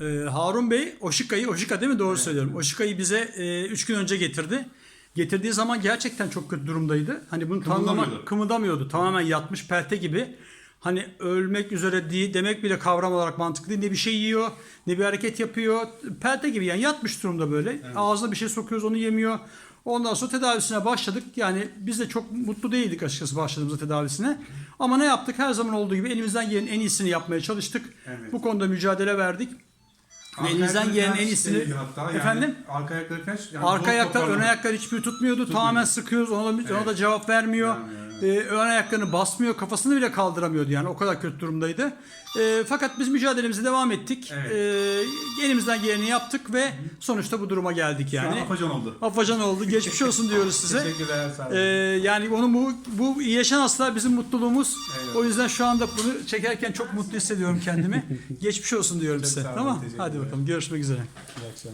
Ee, Harun Bey Oşika'yı, Oşika değil mi? Doğru söylüyorum. Oşika'yı bize 3 gün önce getirdi. Getirdiği zaman gerçekten çok kötü durumdaydı. Hani bunu tanımlamak Kımıldamıyordu. Tamamen yatmış pelte gibi. Hani ölmek üzere değil demek bile kavram olarak mantıklı değil. Ne bir şey yiyor, ne bir hareket yapıyor. Pelte gibi yani yatmış durumda böyle. Ağzına bir şey sokuyoruz onu yemiyor. Ondan sonra tedavisine başladık. Yani biz de çok mutlu değildik açıkçası başladığımızda tedavisine. Ama ne yaptık? Her zaman olduğu gibi elimizden gelenin en iyisini yapmaya çalıştık. Evet. Bu konuda mücadele verdik. Ayakları gelenin ters en iyisini... hatta. Yani Efendim? Arka ayakları ters. Yani Arka zor ayaklar, ön ayaklar hiçbir tutmuyordu. Tamamen sıkıyoruz. Ona da, ona da cevap vermiyor. Ee, ön ayaklarını basmıyor. Kafasını bile kaldıramıyordu yani. O kadar kötü durumdaydı. Ee, fakat biz mücadelemize devam ettik. Evet. Ee, elimizden geleni yaptık ve sonuçta bu duruma geldik Şu yani. afacan oldu. Afacan oldu. Geçmiş olsun diyoruz size. Teşekkürler. Ee, yani onun bu bu iyileşen hasta bizim mutluluğumuz. Evet. O yüzden şu anda bunu çekerken çok mutlu hissediyorum kendimi. Geçmiş olsun diyorum size. sağ olun, Tamam? Hadi İyi akşamlar.